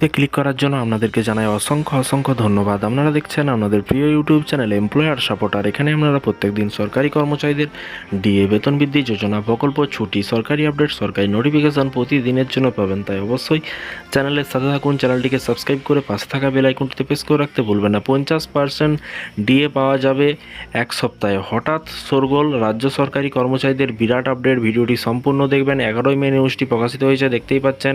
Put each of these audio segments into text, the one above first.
তে ক্লিক করার জন্য আপনাদেরকে জানাই অসংখ্য অসংখ্য ধন্যবাদ। আপনারা দেখছেন আপনাদের প্রিয় ইউটিউব চ্যানেল এমপ্লয়ার সাপোর্টার এখানে আপনারা প্রত্যেকদিন সরকারি কর্মচারীদের ডিএ বেতন বৃদ্ধি, যোজনা প্রকল্প, ছুটি, সরকারি আপডেট সরকারি নোটিফিকেশন প্রতিদিনের জন্য পাবেন। তাই অবশ্যই চ্যানেলের সাথে থাকুন, চ্যানেলটিকে সাবস্ক্রাইব করে পাশে থাকা বেল আইকনটিতে প্রেস করে রাখতে ভুলবেন না। পঞ্চাশ পার্সেন্ট ডিএ পাওয়া যাবে এক সপ্তাহে। হঠাৎ শোরগোল রাজ্য সরকারি কর্মচারীদের বিরাট আপডেট ভিডিওটি সম্পূর্ণ দেখবেন। এগারোই মে নিউজটি প্রকাশিত হয়েছে, দেখতেই পাচ্ছেন।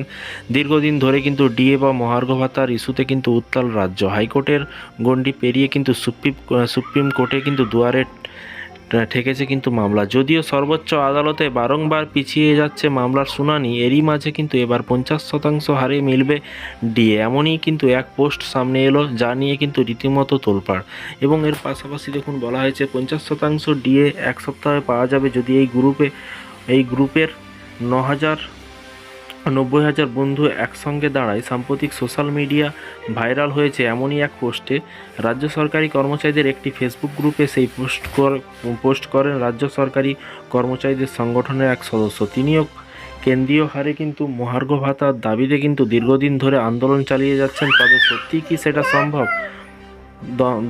দীর্ঘদিন ধরে কিন্তু ডিএ বা মহার্ঘ ভাতার ইস্যুতে কিন্তু উত্তাল রাজ্য। হাইকোর্টের গণ্ডি পেরিয়ে কিন্তু সুপ্রিম সুপ্রিম কোর্টে কিন্তু দুয়ারে ঠেকেছে কিন্তু মামলা। যদিও সর্বোচ্চ আদালতে বারংবার পিছিয়ে যাচ্ছে মামলার শুনানি, এরই মাঝে কিন্তু এবার পঞ্চাশ শতাংশ হারে মিলবে ডিএ। এমনই কিন্তু এক পোস্ট সামনে এলো, যা নিয়ে কিন্তু রীতিমতো তোলপাড়। এবং এর পাশাপাশি দেখুন, বলা হয়েছে পঞ্চাশ শতাংশ ডিএ এক সপ্তাহে পাওয়া যাবে যদি এই গ্রুপে, এই গ্রুপের ন হাজার নব্বই হাজার বন্ধু একসঙ্গে দাঁড়ায় সাম্প্রতিক সোশ্যাল মিডিয়া ভাইরাল হয়েছে এমনই এক পোস্টে। রাজ্য সরকারি কর্মচারীদের একটি ফেসবুক গ্রুপে সেই পোস্ট কর- পোস্ট করেন রাজ্য সরকারি কর্মচারীদের সংগঠনের এক সদস্য। তিনিও কেন্দ্রীয় হারে কিন্তু মহার্ঘ ভাতার দাবিতে কিন্তু দীর্ঘদিন ধরে আন্দোলন চালিয়ে যাচ্ছেন। তবে সত্যি কি সেটা সম্ভব?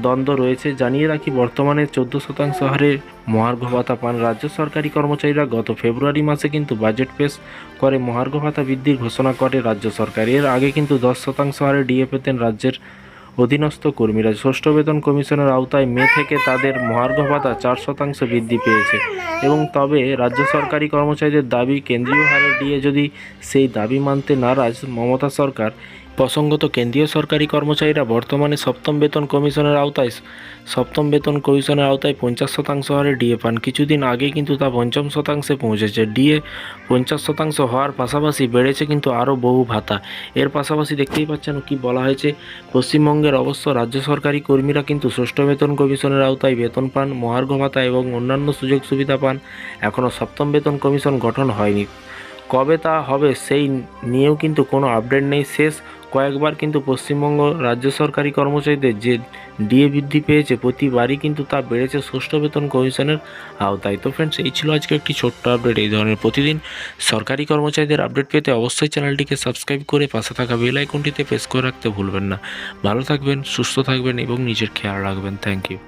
দ্বন্দ্ব রয়েছে জানিয়ে রাখি বর্তমানে চোদ্দ শতাংশ হারে মহার্ঘ ভাতা পান রাজ্য সরকারি কর্মচারীরা। গত ফেব্রুয়ারি মাসে কিন্তু বাজেট পেশ করে মহার্ঘ ভাতা বৃদ্ধির ঘোষণা করে রাজ্য সরকার। এর আগে কিন্তু দশ শতাংশ হারে ডিএ পেতেন রাজ্যের অধীনস্থ কর্মীরা। ষষ্ঠ বেতন কমিশনের আওতায় মে থেকে তাদের মহার্ঘ ভাতা চার শতাংশ বৃদ্ধি পেয়েছে এবং তবে রাজ্য সরকারি কর্মচারীদের দাবি, কেন্দ্রীয় হারে ডিএ যদি সেই দাবি মানতে নারাজ মমতা সরকার প্রসঙ্গত কেন্দ্রীয় সরকারি কর্মচারীরা বর্তমানে সপ্তম বেতন কমিশনের আওতায় সপ্তম বেতন কমিশনের আওতায় পঞ্চাশ শতাংশ হারে ডিএ পান। কিছুদিন আগে কিন্তু তা পঞ্চম শতাংশে পৌঁছেছে। ডিএ পঞ্চাশ শতাংশ হওয়ার পাশাপাশি বেড়েছে কিন্তু আরও বহু ভাতা। এর পাশাপাশি দেখতেই পাচ্ছেন কি বলা হয়েছে, পশ্চিমবঙ্গের অবশ্য রাজ্য সরকারি কর্মীরা কিন্তু ষষ্ঠ বেতন কমিশনের আওতায় বেতন পান, মহার্ঘ ভাতা এবং অন্যান্য সুযোগ সুবিধা পান। এখনও সপ্তম বেতন কমিশন গঠন হয়নি। কবে তা হবে সেই নিয়েও কিন্তু কোনো আপডেট নেই। শেষ কয়েকবার কিন্তু পশ্চিমবঙ্গ রাজ্য সরকারি কর্মচারীদের যে ডিএ বৃদ্ধি পেয়েছে, প্রতিবারই কিন্তু তা বেড়েছে ষষ্ঠ বেতন কমিশনের আওতায়। তো ফ্রেন্ডস এই ছিল আজকে একটি ছোট্ট আপডেট এই ধরনের প্রতিদিন সরকারি কর্মচারীদের আপডেট পেতে অবশ্যই চ্যানেলটিকে সাবস্ক্রাইব করে পাশে থাকা বেল আইকনটিতে প্রেস করে রাখতে ভুলবেন না। ভালো থাকবেন, সুস্থ থাকবেন এবং নিজের খেয়াল রাখবেন। Thank you